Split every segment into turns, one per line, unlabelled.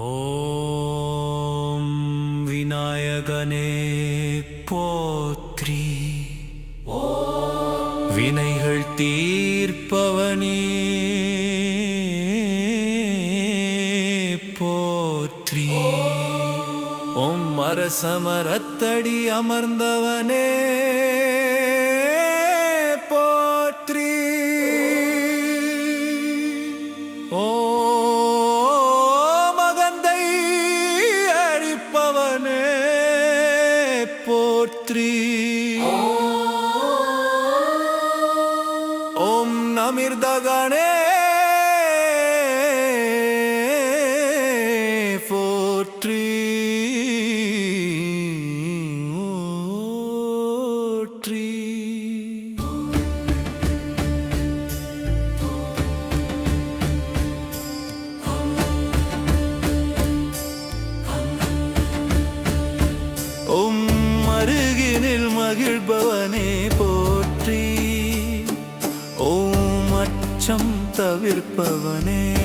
ஓம் விநாயகனே போத்ரி வினைகள் தீர்ப்பவனே போத்ரி ஓம் அரசமரத்தடி அமர்ந்தவனே নেত্রী ওম নামের দাগানে தவிர்ப்பவனே.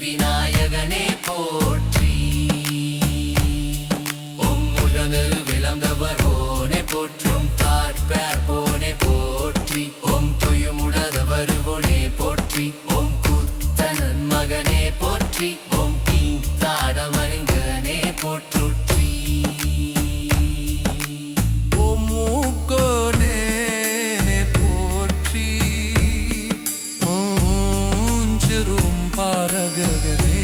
விநாயகனே போற்றி. உம்முடனில் விளந்தவரோனே போற்றும் தாட்பேர் போனே போற்றி. உம் துயமுடதவருவோனே போற்றி. உம் கூத்தனன் மகனே போற்றி.
sugar baby.